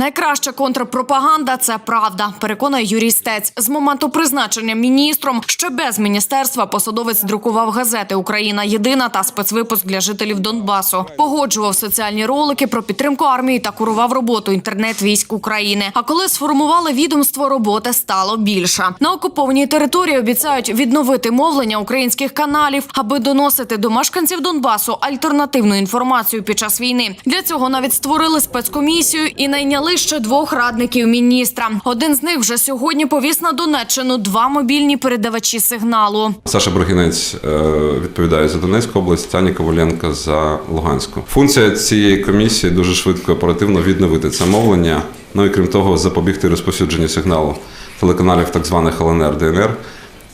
Найкраща контрпропаганда це правда. Переконує Юрій Стець. З моменту призначення міністром ще без міністерства посадовець друкував газети Україна єдина та спецвипуск для жителів Донбасу. Погоджував соціальні ролики про підтримку армії та курував роботу інтернет військ України. А коли сформували відомство, роботи стало більше. На окупованій території обіцяють відновити мовлення українських каналів, аби доносити до мешканців Донбасу альтернативну інформацію під час війни. Для цього навіть створили спецкомісію і найняли ще двох радників міністра. Один з них вже сьогодні повіз на Донеччину два мобільні передавачі сигналу. Саша Брагінець е, відповідає за Донецьку область, Таня Коваленко за Луганську. Функція цієї комісії дуже швидко оперативно відновити це мовлення. Ну і крім того, запобігти розповсюдженню сигналу телеканалів так званих ЛНР ДНР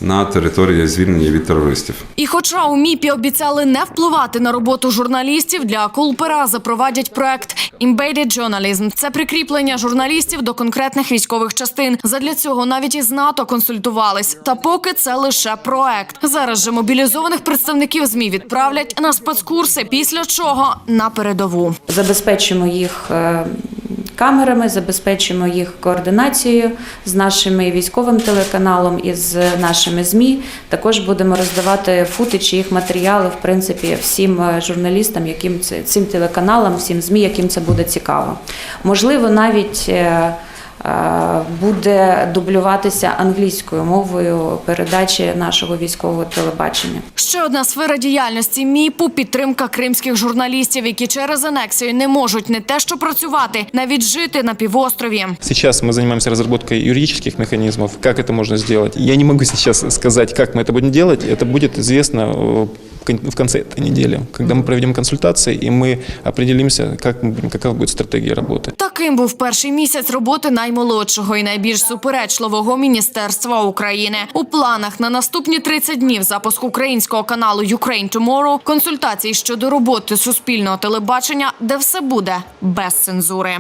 на території звільнені від терористів. І хоча у МІПі обіцяли не впливати на роботу журналістів, для Кулпера запровадять проект Embedded Journalism. Це прикріплення журналістів до конкретних військових частин. Задля цього навіть із НАТО консультувались. Та поки це лише проект. Зараз же мобілізованих представників змі відправлять на спецкурси, після чого на передову. Забезпечимо їх е, камерами, забезпечимо їх координацією з нашими військовим телеканалом і з нашими ЗМІ. Також будемо роздавати футичі їх матеріали, в принципі, всім е, журналістам, яким це цим телеканалам, всім ЗМІ, яким це буде цікаво. Можливо, навіть. е, е, Буде дублюватися англійською мовою передачі нашого військового телебачення. Ще одна сфера діяльності МІПу підтримка кримських журналістів, які через анексію не можуть не те, що працювати, навіть жити на півострові. Сейчас мы занимаемся разработкой юридических механизмов, как это можно сделать. Я не могу сейчас сказать, как мы это будем делать. Это будет известно э, кон- в конце этой недели, когда мы проведем консультации и мы определимся, как мы будем, какова будет стратегия работы. Таким був перший місяць роботи наймолодшого і найбільш суперечливого міністерства України. У планах на наступні 30 днів запуск українського каналу Ukraine Tomorrow, консультації щодо роботи суспільного телебачення, де все буде без цензури.